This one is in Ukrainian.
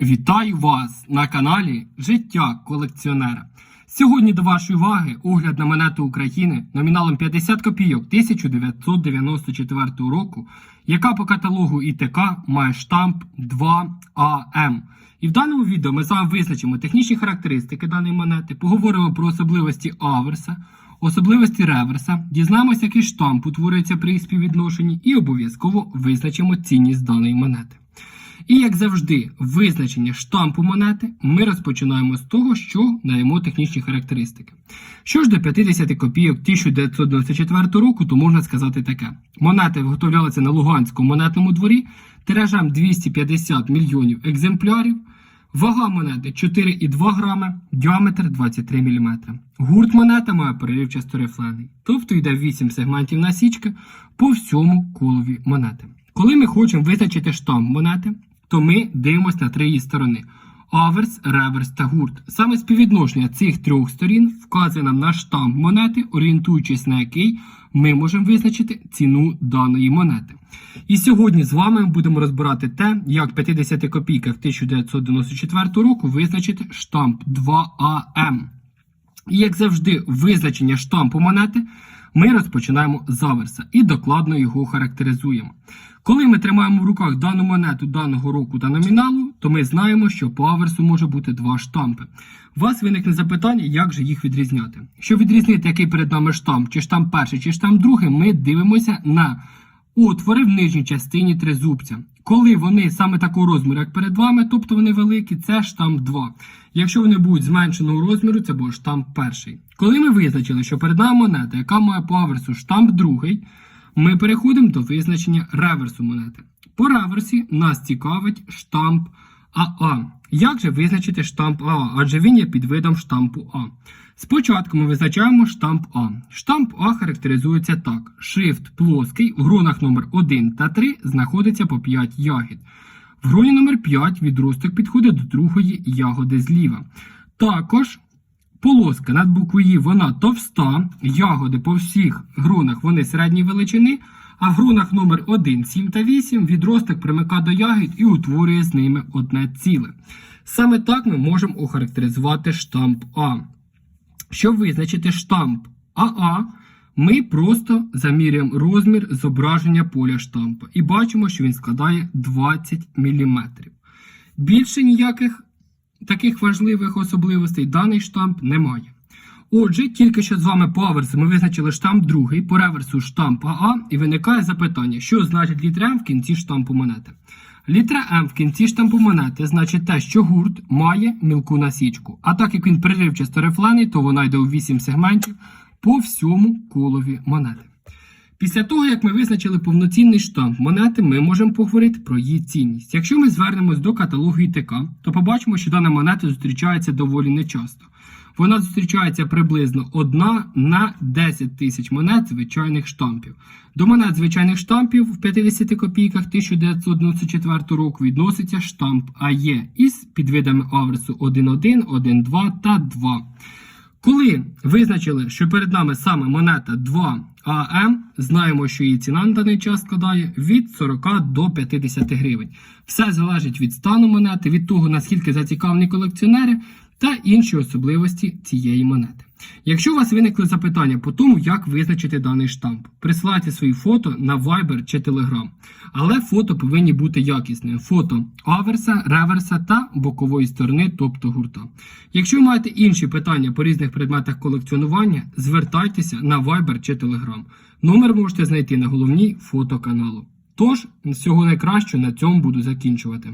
Вітаю вас на каналі Життя колекціонера. Сьогодні до вашої уваги огляд на монету України номіналом 50 копійок 1994 року, яка по каталогу ІТК має штамп 2АМ. І в даному відео ми з вами визначимо технічні характеристики даної монети, поговоримо про особливості аверса, особливості реверса, дізнаємося, який штамп утворюється при співвідношенні, і обов'язково визначимо цінність даної монети. І як завжди, визначення штампу монети ми розпочинаємо з того, що даємо технічні характеристики. Що ж до 50 копійок 1994 року, то можна сказати таке: монети виготовлялися на Луганському монетному дворі тиражем 250 мільйонів екземплярів. Вага монети 4,2 грами, діаметр 23 мм. Гурт монета має переливчасто рифлений, тобто йде 8 сегментів насічки по всьому колові монети. Коли ми хочемо визначити штамп монети, то ми дивимося на три її сторони: аверс, реверс та гурт. Саме співвідношення цих трьох сторін вказує нам на штамп монети, орієнтуючись на який ми можемо визначити ціну даної монети. І сьогодні з вами будемо розбирати те, як в 50 копійках 1994 року визначити штамп 2АМ. І як завжди, визначення штампу монети ми розпочинаємо з аверса і докладно його характеризуємо. Коли ми тримаємо в руках дану монету даного року та номіналу, то ми знаємо, що по аверсу може бути два штампи. У вас виникне запитання, як же їх відрізняти. Щоб відрізнити, який перед нами штамп, чи штамп перший, чи штамп другий, ми дивимося на отвори в нижній частині тризубця. Коли вони саме такого розміру, як перед вами, тобто вони великі, це штамп 2. Якщо вони будуть зменшеного розміру, це буде штамп перший. Коли ми визначили, що перед нами монета, яка має по аверсу штамп другий, ми переходимо до визначення реверсу монети. По реверсі нас цікавить штамп АА. Як же визначити штамп АА? Адже він є під видом штампу А. Спочатку ми визначаємо штамп А. Штамп А характеризується так: шрифт плоский, в гронах номер 1 та 3 знаходиться по 5 ягід. В гроні номер 5 відросток підходить до другої ягоди зліва. Також полоска над буквою «І» вона товста, ягоди по всіх гронах вони середньої величини, а в гронах номер 1, 7 та 8 відросток примика до ягід і утворює з ними одне ціле. Саме так ми можемо охарактеризувати штамп А. Щоб визначити штамп АА, ми просто замірюємо розмір зображення поля штампа і бачимо, що він складає 20 мм. Більше ніяких таких важливих особливостей даний штамп не має. Отже, тільки що з вами по аверсу ми визначили штамп другий, по реверсу штамп АА, і виникає запитання, що значить літера в кінці штампу монети. Літера М в кінці штампу монети значить те, що гурт має мілку насічку. А так як він приривчасто рифлений, то вона йде у 8 сегментів по всьому колові монети. Після того, як ми визначили повноцінний штамп монети, ми можемо поговорити про її цінність. Якщо ми звернемось до каталогу ІТК, то побачимо, що дана монета зустрічається доволі нечасто. Вона зустрічається приблизно 1 на 10 тисяч монет звичайних штампів. До монет звичайних штампів в 50 копійках 1994 року відноситься штамп АЕ із підвидами аверсу 1.1, 1.2 та 2. Коли визначили, що перед нами саме монета 2 АМ, знаємо, що її ціна на даний час складає від 40 до 50 гривень. Все залежить від стану монети, від того, наскільки зацікавлені колекціонери та інші особливості цієї монети. Якщо у вас виникли запитання по тому, як визначити даний штамп, присилайте свої фото на Viber чи Telegram. Але фото повинні бути якісними. Фото аверса, реверса та бокової сторони, тобто гурта. Якщо ви маєте інші питання по різних предметах колекціонування, звертайтеся на Viber чи Telegram. Номер можете знайти на головній фото каналу. Тож, всього найкращого на цьому буду закінчувати.